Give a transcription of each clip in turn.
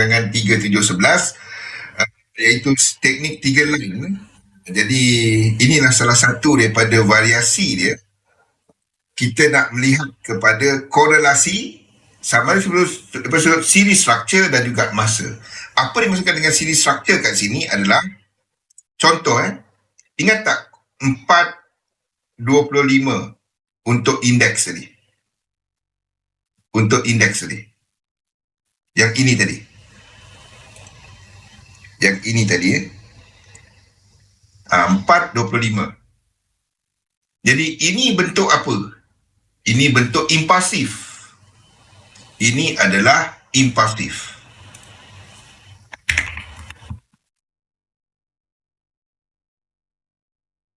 perancangan 3711 uh, iaitu teknik tiga line. Jadi inilah salah satu daripada variasi dia. Kita nak melihat kepada korelasi sama ada sebelum series structure dan juga masa. Apa dimaksudkan dengan series structure kat sini adalah contoh eh. Ingat tak 425 untuk indeks tadi. Untuk indeks tadi. Yang ini tadi. Yang ini tadi eh. Ha, 425. Jadi ini bentuk apa? Ini bentuk impulsif. Ini adalah impulsif.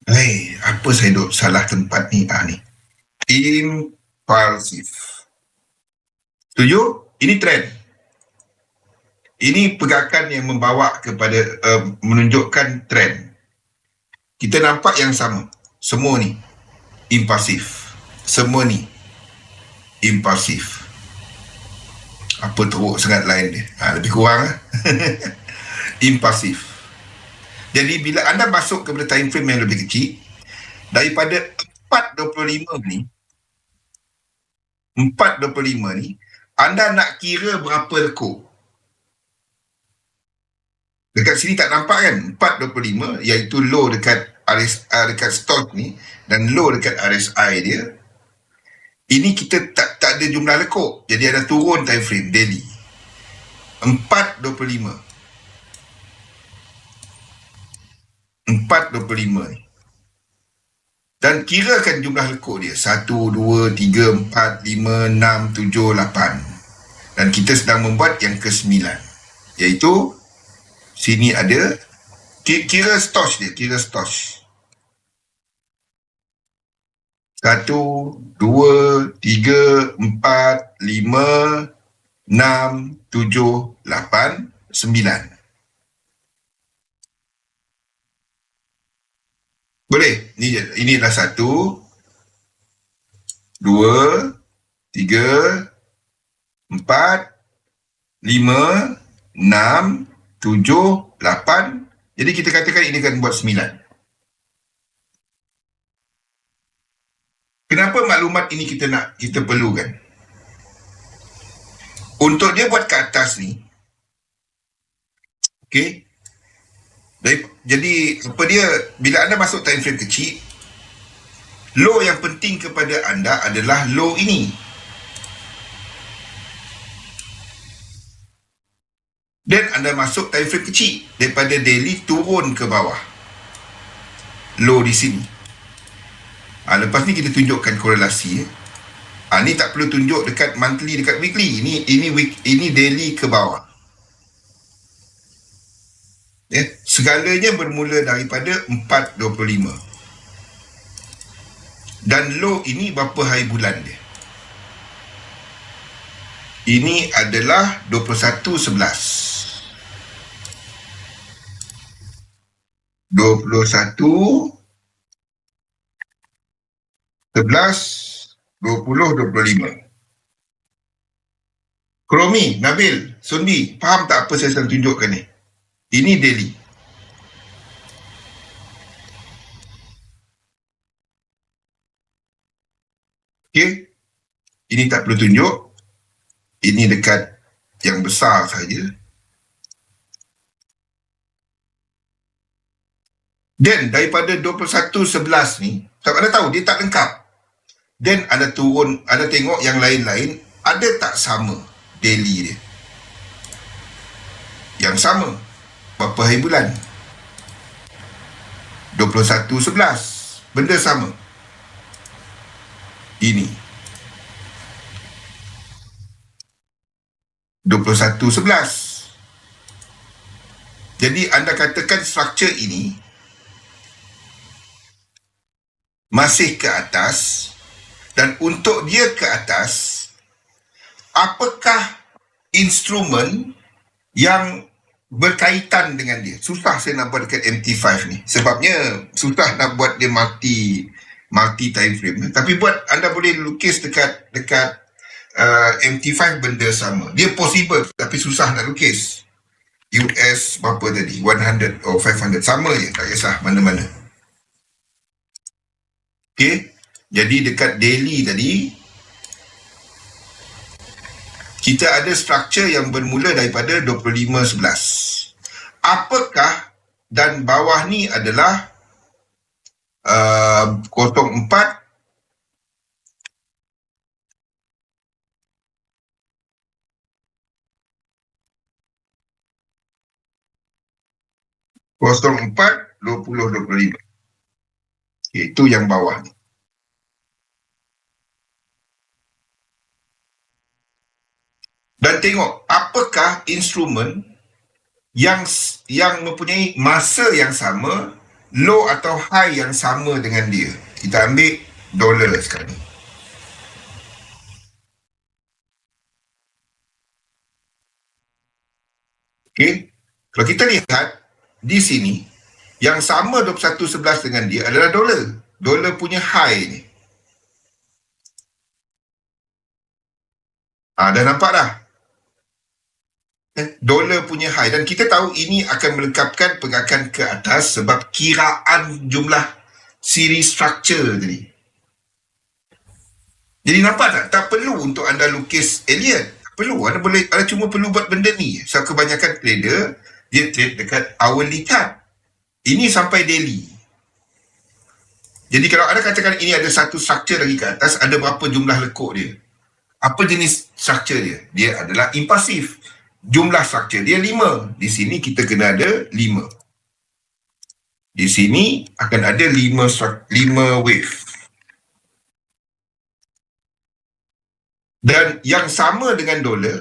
Hei, apa saya duk salah tempat ni? Ah ni. Impulsif. Setuju? Ini trend. Ini pergerakan yang membawa kepada uh, menunjukkan trend. Kita nampak yang sama. Semua ni impulsif. Semua ni impulsif. Apa teruk sangat lain dia. Ha, lebih kurang. Eh? impulsif. Jadi bila anda masuk kepada time frame yang lebih kecil, daripada 4.25 ni, 4.25 ni, anda nak kira berapa lekuk? Dekat sini tak nampak kan? 4.25 iaitu low dekat RSI, uh, dekat stock ni dan low dekat RSI dia. Ini kita tak tak ada jumlah lekuk. Jadi ada turun time frame daily. 4.25. 4.25 ni. Dan kirakan jumlah lekuk dia. 1, 2, 3, 4, 5, 6, 7, 8. Dan kita sedang membuat yang ke-9. Iaitu, sini ada, kira stosh dia, kira stosh. 1, 2, 3, 4, 5, 6, 7, 8, 9. Boleh. Ini inilah satu, dua, tiga, empat, lima, enam, tujuh, lapan. Jadi kita katakan ini akan buat sembilan. Kenapa maklumat ini kita nak, kita perlukan? Untuk dia buat ke atas ni, okay, jadi apa dia bila anda masuk time frame kecil low yang penting kepada anda adalah low ini dan anda masuk time frame kecil daripada daily turun ke bawah low di sini ha, lepas ni kita tunjukkan korelasi eh. ha, ni tak perlu tunjuk dekat monthly dekat weekly ini ini week ini daily ke bawah Ya, segalanya bermula daripada 4.25. Dan low ini berapa hari bulan dia? Ini adalah 21.11. 21 11 20 25 Kromi, Nabil, Sundi, faham tak apa saya sedang tunjukkan ni? Ini daily. Okey. Ini tak perlu tunjuk. Ini dekat yang besar saja. Dan daripada 21.11 ni, tak ada tahu, dia tak lengkap. Dan ada turun, ada tengok yang lain-lain, ada tak sama daily dia? Yang sama berapa hari bulan? 21.11 benda sama. Ini. 21.11 jadi anda katakan struktur ini masih ke atas dan untuk dia ke atas apakah instrumen yang berkaitan dengan dia. Susah saya nak buat dekat MT5 ni. Sebabnya susah nak buat dia multi multi time frame. Tapi buat anda boleh lukis dekat dekat uh, MT5 benda sama. Dia possible tapi susah nak lukis. US berapa tadi? 100 or 500. Sama je, tak kisah mana-mana. Okay. Jadi dekat Delhi tadi, kita ada struktur yang bermula daripada 2511. Apakah dan bawah ni adalah uh, 04 04 20 25. Itu yang bawah ni. Dan tengok apakah instrumen yang yang mempunyai masa yang sama, low atau high yang sama dengan dia. Kita ambil dolar sekarang ni. Okay. Kalau kita lihat di sini yang sama 21.11 dengan dia adalah dolar. Dolar punya high ni. Ah, dah nampak dah? Eh, dolar punya high. Dan kita tahu ini akan melengkapkan pergerakan ke atas sebab kiraan jumlah series structure tadi. Jadi nampak tak? Tak perlu untuk anda lukis alien. Tak perlu. Anda boleh, anda cuma perlu buat benda ni. So, kebanyakan trader, dia trade dekat hourly chart. Ini sampai daily. Jadi kalau anda katakan ini ada satu structure lagi ke atas, ada berapa jumlah lekuk dia? Apa jenis structure dia? Dia adalah impulsif. Jumlah structure dia lima. Di sini kita kena ada lima. Di sini akan ada lima, lima wave. Dan yang sama dengan dolar,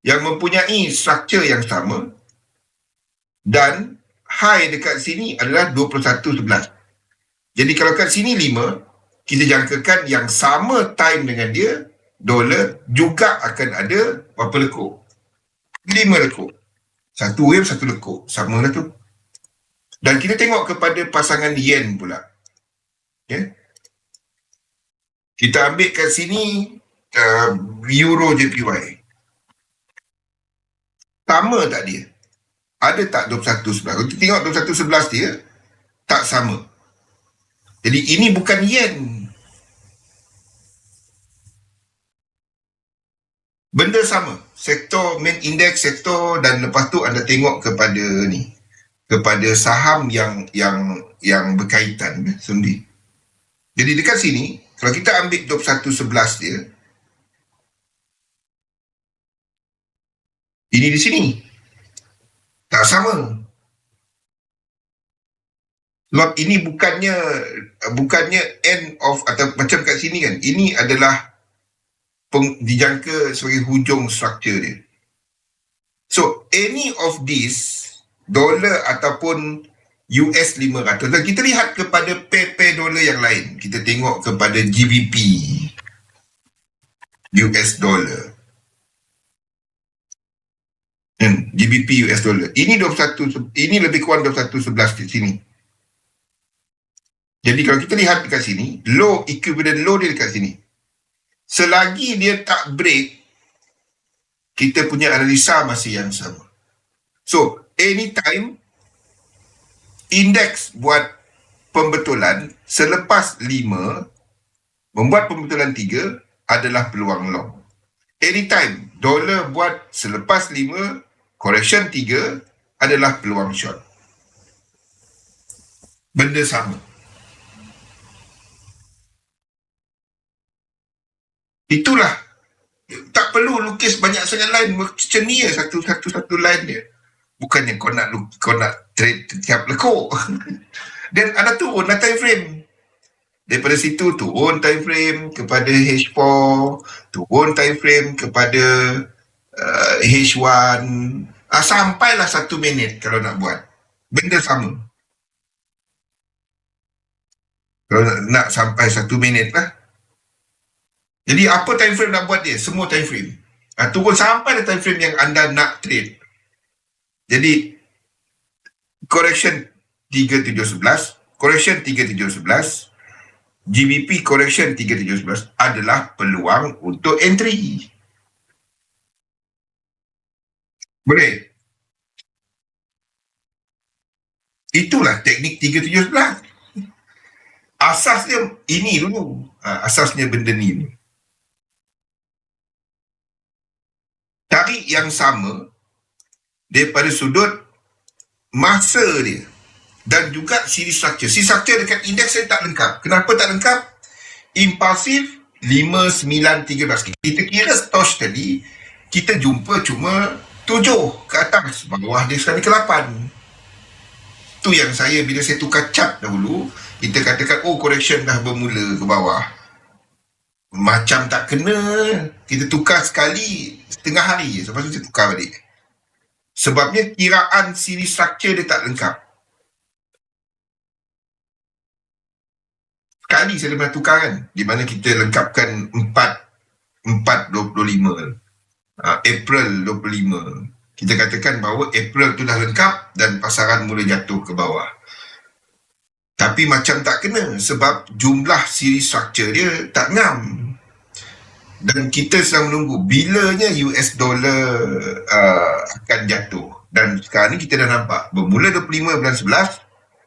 yang mempunyai struktur yang sama dan high dekat sini adalah 21.11. Jadi kalau kat sini 5, kita jangkakan yang sama time dengan dia, dolar juga akan ada berapa lekuk? 5 lekuk. Satu wave, satu lekuk. Sama lah tu. Dan kita tengok kepada pasangan yen pula. Okay. Kita ambil kat sini uh, euro JPY sama tak dia? Ada tak 21.11? Kalau kita tengok 21.11 dia, tak sama. Jadi ini bukan yen. Benda sama. Sektor main index sektor dan lepas tu anda tengok kepada ni. Kepada saham yang yang yang berkaitan sendiri. Jadi dekat sini, kalau kita ambil 21.11 dia, Ini di sini. Tak sama. Lot ini bukannya bukannya end of atau macam kat sini kan. Ini adalah peng, dijangka sebagai hujung struktur dia. So, any of this dollar ataupun US 500 dan kita lihat kepada pair-pair dolar yang lain. Kita tengok kepada GBP US dollar. Hmm, GBP US dollar. Ini 21 ini lebih kurang 21.11 di sini. Jadi kalau kita lihat dekat sini, low equivalent low dia dekat sini. Selagi dia tak break, kita punya analisa masih yang sama. So, anytime indeks buat pembetulan selepas 5 membuat pembetulan 3 adalah peluang long. Anytime dolar buat selepas correction tiga adalah peluang short. Benda sama. Itulah. Tak perlu lukis banyak sangat line. Ni satu-satu-satu line dia. Bukannya kau nak lukis, kau nak trade setiap lekuk. Dan ada turun lah time frame. Daripada situ turun time frame kepada H4. Turun time frame kepada uh, H1 uh, sampailah satu minit kalau nak buat. Benda sama. Kalau nak, nak sampai satu minit lah. Jadi apa time frame nak buat dia? Semua time frame. Uh, turun sampai time frame yang anda nak trade. Jadi correction 3711 correction 3711 GBP correction 317 adalah peluang untuk entry. Boleh? Itulah teknik 317. Asasnya ini dulu. Ha, asasnya benda ni. Tarik yang sama daripada sudut masa dia dan juga siri structure. Siri structure dekat indeks saya tak lengkap. Kenapa tak lengkap? Impulsif 5, 9, 13. Kita kira stosh tadi, kita jumpa cuma 7 ke atas. Bawah dia sekarang ke 8. Tu yang saya bila saya tukar chart dahulu, kita katakan oh correction dah bermula ke bawah. Macam tak kena. Kita tukar sekali setengah hari je. Lepas tu kita tukar balik. Sebabnya kiraan siri structure dia tak lengkap. Sekali saya pernah tukar kan. Di mana kita lengkapkan 4 4.25 uh, April 25 kita katakan bahawa April tu dah lengkap dan pasaran mula jatuh ke bawah. Tapi macam tak kena sebab jumlah siri structure dia tak ngam. Dan kita sedang menunggu bilanya US dollar uh, akan jatuh. Dan sekarang ni kita dah nampak bermula 25 bulan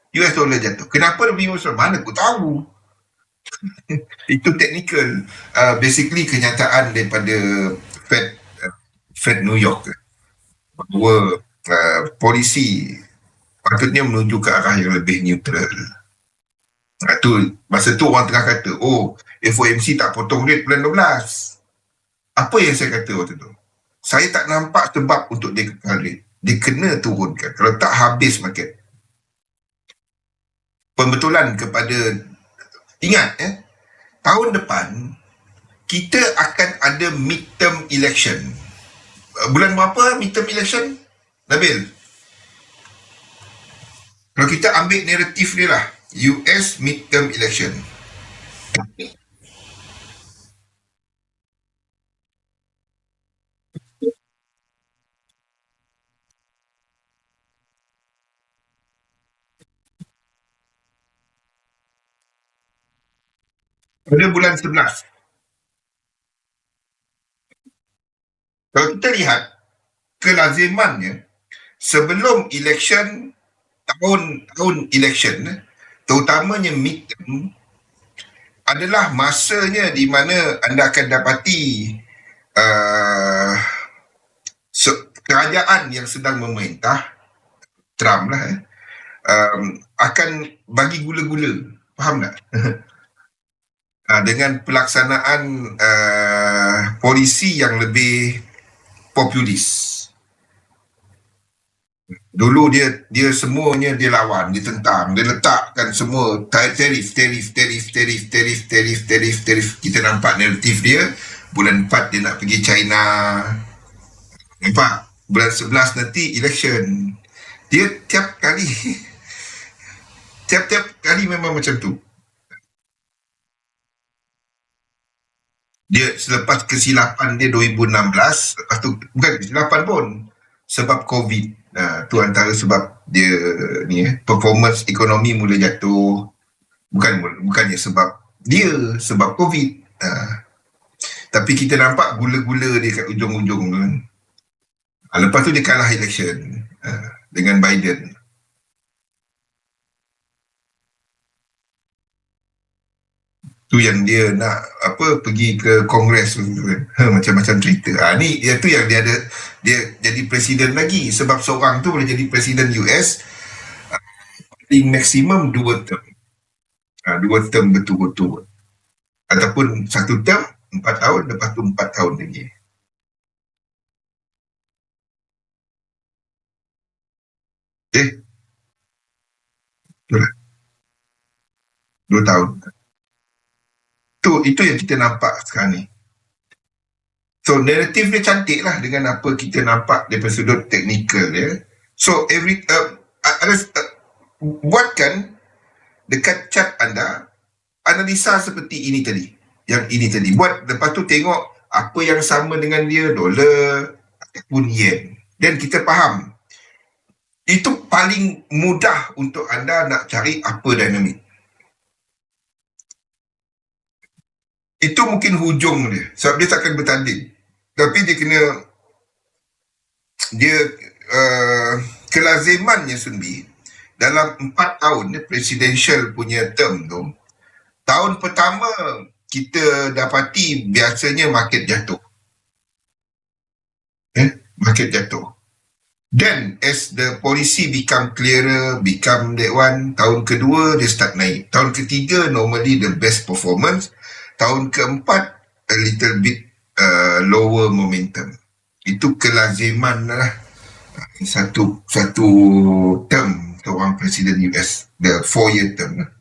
11 US dollar jatuh. Kenapa 25 bulan mana aku tahu. Itu technical uh, basically kenyataan daripada Fed uh, Fed New York bahawa uh, polisi patutnya menuju ke arah yang lebih neutral uh, tu masa tu orang tengah kata oh FOMC tak potong rate bulan 12. Apa yang saya kata waktu tu? Saya tak nampak sebab untuk dia kekal rate. Dia kena turunkan. Kalau tak habis market. Pembetulan kepada ingat eh tahun depan kita akan ada midterm election. Bulan berapa midterm election? Nabil. Kalau kita ambil naratif dia lah. US midterm election. pada bulan 11. Kalau kita lihat kelazimannya sebelum election tahun tahun election terutamanya midterm adalah masanya di mana anda akan dapati uh, kerajaan yang sedang memerintah Trump lah eh, um, akan bagi gula-gula. Faham tak? Uh, dengan pelaksanaan uh, polisi yang lebih populis. Dulu dia dia semuanya dia lawan, dia tentang, dia letakkan semua tarif, tarif, tarif, tarif, tarif, tarif, tarif, tarif. Kita nampak naratif dia, bulan 4 dia nak pergi China. Nampak? Bulan 11 nanti election. Dia tiap kali, tiap-tiap kali memang macam tu. Dia selepas kesilapan dia 2016 lepas tu bukan kesilapan pun sebab covid. Uh, tu antara sebab dia ni eh, performance ekonomi mula jatuh. Bukan bukannya sebab dia sebab covid. Uh, tapi kita nampak gula-gula dia kat ujung-ujung kan lepas tu dia kalah election uh, dengan Biden tu yang dia nak apa pergi ke kongres ha, macam-macam cerita. Ha, ni dia tu yang dia ada dia jadi presiden lagi. Sebab seorang tu boleh jadi presiden US paling maksimum dua term. Ha, dua term betul-betul ataupun satu term empat tahun lepas tu empat tahun lagi. Eh? Dua tahun itu itu yang kita nampak sekarang ni. So naratif dia cantik lah dengan apa kita nampak daripada sudut teknikal dia. So every uh, ada uh, buatkan dekat chat anda analisa seperti ini tadi. Yang ini tadi. Buat lepas tu tengok apa yang sama dengan dia dolar ataupun yen. Dan kita faham itu paling mudah untuk anda nak cari apa dinamik. Itu mungkin hujung dia. Sebab dia takkan bertanding. Tapi dia kena dia uh, kelazimannya Sunbi dalam empat tahun dia presidential punya term tu tahun pertama kita dapati biasanya market jatuh. Eh market jatuh. Then as the policy become clearer become that one tahun kedua dia start naik. Tahun ketiga normally the best performance tahun keempat a little bit uh, lower momentum itu kelaziman lah satu satu term seorang presiden US the four year term lah.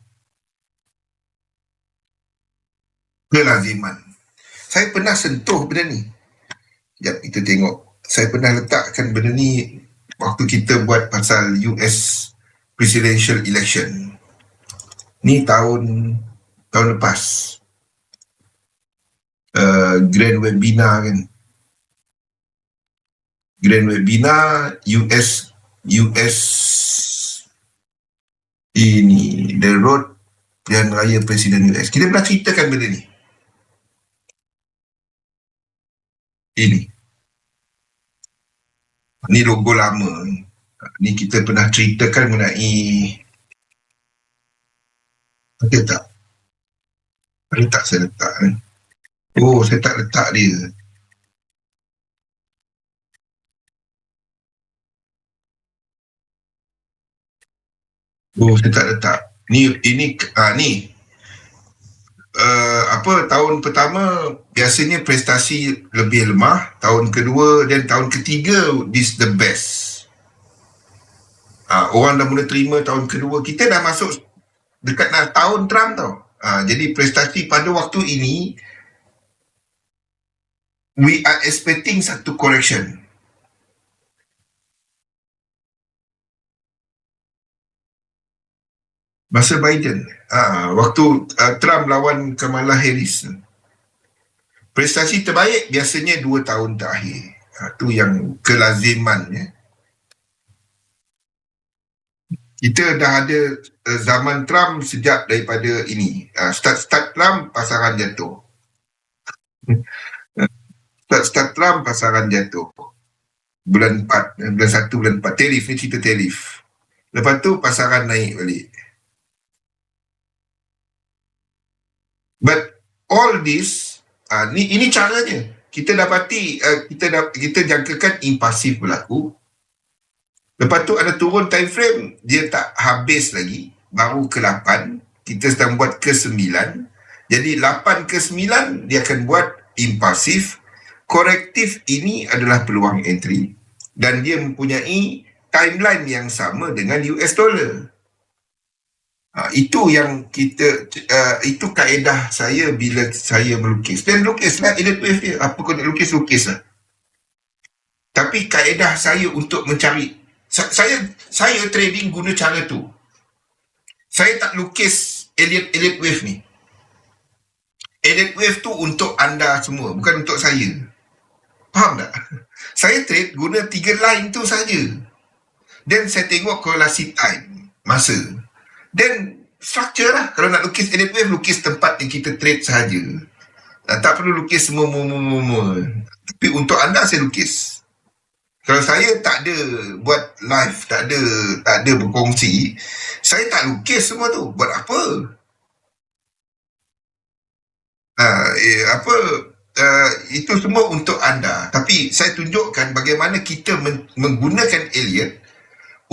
kelaziman saya pernah sentuh benda ni Sekejap kita tengok saya pernah letakkan benda ni waktu kita buat pasal US presidential election. Ni tahun tahun lepas. Uh, grand webinar kan. Grand webinar US US ini the road dan raya presiden US. Kita pernah ceritakan benda ni. Ini. Ni logo lama ni. Kita pernah ceritakan mengenai ada tak? Ada tak saya letak ni? Oh, saya tak letak dia. Oh, saya tak letak. Ni ini ah ni uh, apa tahun pertama biasanya prestasi lebih lemah, tahun kedua dan tahun ketiga this the best. Uh, orang dah mula terima tahun kedua, kita dah masuk dekat nak tahun Trump tau. Uh, jadi prestasi pada waktu ini we are expecting satu correction. Masa Biden, uh, waktu uh, Trump lawan Kamala Harris, prestasi terbaik biasanya dua tahun terakhir. Itu uh, yang kelazimannya. Kita dah ada uh, zaman Trump sejak daripada ini. Uh, start-start Trump, pasaran jatuh. Start-start Trump, pasaran jatuh. Bulan 4, bulan 1, bulan 4. Tarif, ni cerita tarif. Lepas tu pasaran naik balik. But all this, uh, ni ini caranya. Kita dapati, uh, kita dap, kita jangkakan impasif berlaku. Lepas tu ada turun time frame, dia tak habis lagi. Baru ke 8, kita sedang buat ke 9. Jadi 8 ke 9, dia akan buat impasif. Korektif ini adalah peluang entry. Dan dia mempunyai timeline yang sama dengan US dollar. Uh, itu yang kita uh, itu kaedah saya bila saya melukis. Dan lukislah edit wave dia. Apa kau nak lukis lukis lah. Tapi kaedah saya untuk mencari saya saya trading guna cara tu. Saya tak lukis elite elite wave ni. Elite wave tu untuk anda semua bukan untuk saya faham tak? Saya trade guna tiga line tu saja. Dan saya tengok korelasi time masa. Then structure lah. Kalau nak lukis edit wave lukis tempat yang kita trade sahaja. Uh, tak perlu lukis semua semua semua tapi untuk anda saya lukis. Kalau saya tak ada buat live tak ada tak ada berkongsi saya tak lukis semua tu. Buat apa? Uh, eh, apa uh, itu semua untuk anda. Tapi saya tunjukkan bagaimana kita men- menggunakan alien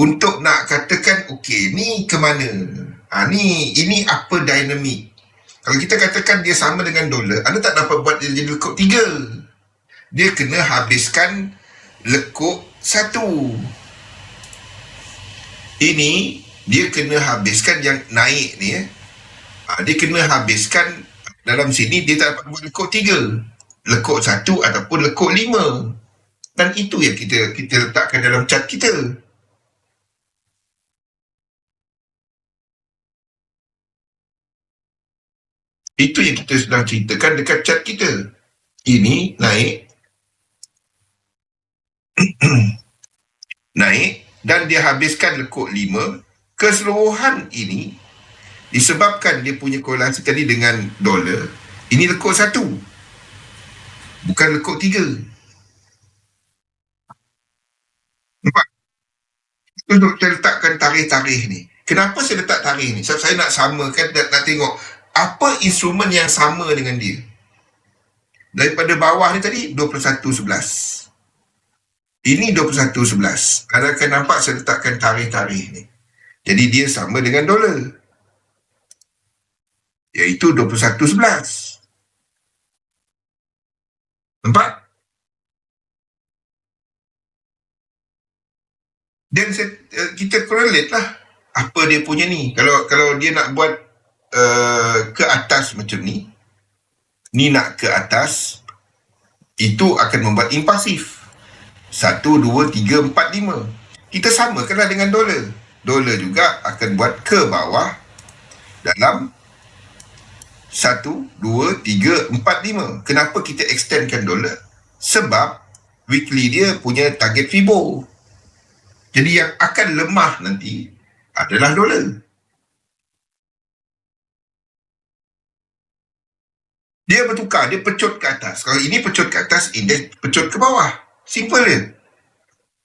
untuk nak katakan okey ni ke mana? Ha, ni ini apa dinamik kalau kita katakan dia sama dengan dolar anda tak dapat buat dia jadi lekuk tiga. Dia kena habiskan lekuk satu. Ini dia kena habiskan yang naik ni eh. ha, dia kena habiskan dalam sini dia tak dapat buat lekuk tiga lekuk satu ataupun lekuk lima dan itu yang kita kita letakkan dalam cat kita Itu yang kita sedang ceritakan dekat chat kita. Ini naik. naik dan dia habiskan lekuk lima. Keseluruhan ini disebabkan dia punya korelasi tadi dengan dolar. Ini lekuk satu. Bukan lekuk tiga. Nampak? Untuk saya letakkan tarikh-tarikh ni. Kenapa saya letak tarikh ni? Sebab saya nak samakan, nak, nak tengok apa instrumen yang sama dengan dia. Daripada bawah ni tadi, 21.11. Ini 21.11. Anda akan nampak saya letakkan tarikh-tarikh ni. Jadi dia sama dengan dolar. Iaitu 21.11. Nampak? Dan uh, kita correlate lah apa dia punya ni. Kalau kalau dia nak buat uh, ke atas macam ni, ni nak ke atas, itu akan membuat impasif. Satu, dua, tiga, empat, lima. Kita samakanlah dengan dolar. Dolar juga akan buat ke bawah dalam satu, dua, tiga, empat, lima. Kenapa kita extendkan dolar? Sebab weekly dia punya target FIBO. Jadi yang akan lemah nanti adalah dolar. Dia bertukar, dia pecut ke atas. Kalau ini pecut ke atas, indeks pecut ke bawah. Simple dia.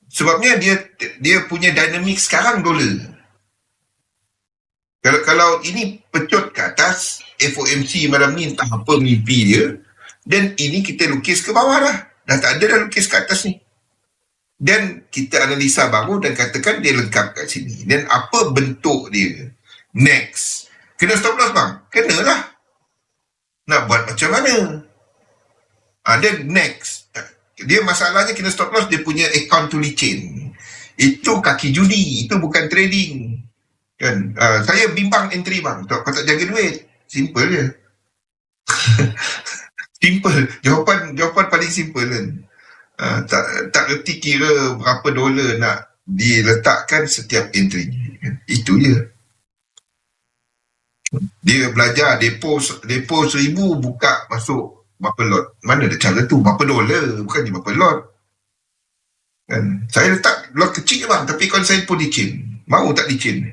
Sebabnya dia dia punya dinamik sekarang dolar. Kalau kalau ini pecut ke atas, FOMC malam ni entah apa mimpi dia, dan ini kita lukis ke bawah dah. Dah tak ada dah lukis ke atas ni dan kita analisa baru dan katakan dia lengkap kat sini. Dan apa bentuk dia? Next. Kena stop loss bang? Kena lah. Nak buat macam mana? Ha, then next. Dia masalahnya kena stop loss dia punya account to licin. Itu kaki judi. Itu bukan trading. Kan? Uh, saya bimbang entry bang. Tak, kau tak jaga duit. Simple je. simple. Jawapan jawapan paling simple kan. Uh, tak tak reti kira berapa dolar nak diletakkan setiap entry. Itu je. Dia belajar depo depo seribu buka masuk berapa lot. Mana ada cara tu? Berapa dolar? Bukan je berapa lot. Kan? Saya letak lot kecil je bang. Tapi kalau saya pun licin. Mau tak licin?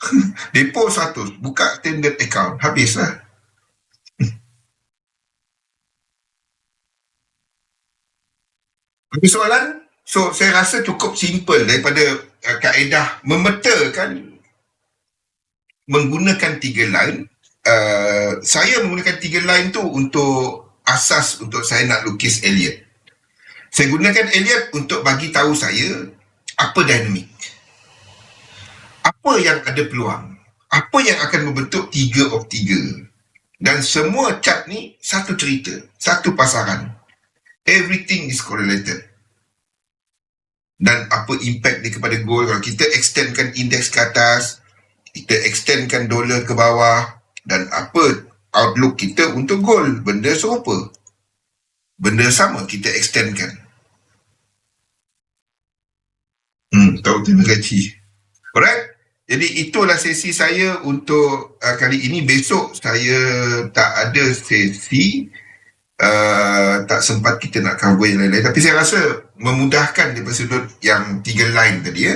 depo 100. Buka standard account. Habislah. Tapi soalan, so saya rasa cukup simple daripada uh, kaedah memetakan menggunakan tiga line. Uh, saya menggunakan tiga line tu untuk asas untuk saya nak lukis Elliot. Saya gunakan Elliot untuk bagi tahu saya apa dinamik. Apa yang ada peluang. Apa yang akan membentuk tiga of tiga. Dan semua chart ni satu cerita, satu pasaran everything is correlated. Dan apa impact dia kepada gold kalau kita extendkan indeks ke atas, kita extendkan dolar ke bawah dan apa outlook kita untuk gold, benda serupa. Benda sama kita extendkan. Hmm, tahu terima kasih. Alright. Jadi itulah sesi saya untuk uh, kali ini. Besok saya tak ada sesi uh, tak sempat kita nak cover yang lain-lain tapi saya rasa memudahkan daripada sudut yang tiga line tadi ya.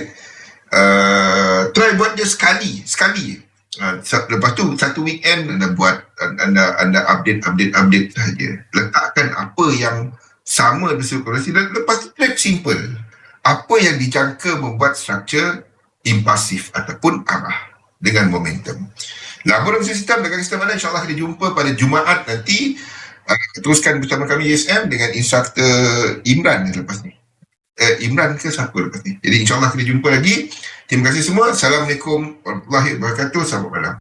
Uh, try buat dia sekali, sekali. Uh, lepas tu satu weekend anda buat anda anda update update update saja. Letakkan apa yang sama di sirkulasi dan lepas tu simple. Apa yang dijangka membuat structure impasif ataupun arah dengan momentum. Laporan sistem dengan sistem mana insyaAllah kita jumpa pada Jumaat nanti uh, teruskan bersama kami ESM dengan instruktur Imran lepas ni. Uh, Imran ke siapa lepas ni. Jadi insyaAllah kita jumpa lagi. Terima kasih semua. Assalamualaikum warahmatullahi wabarakatuh. Selamat malam.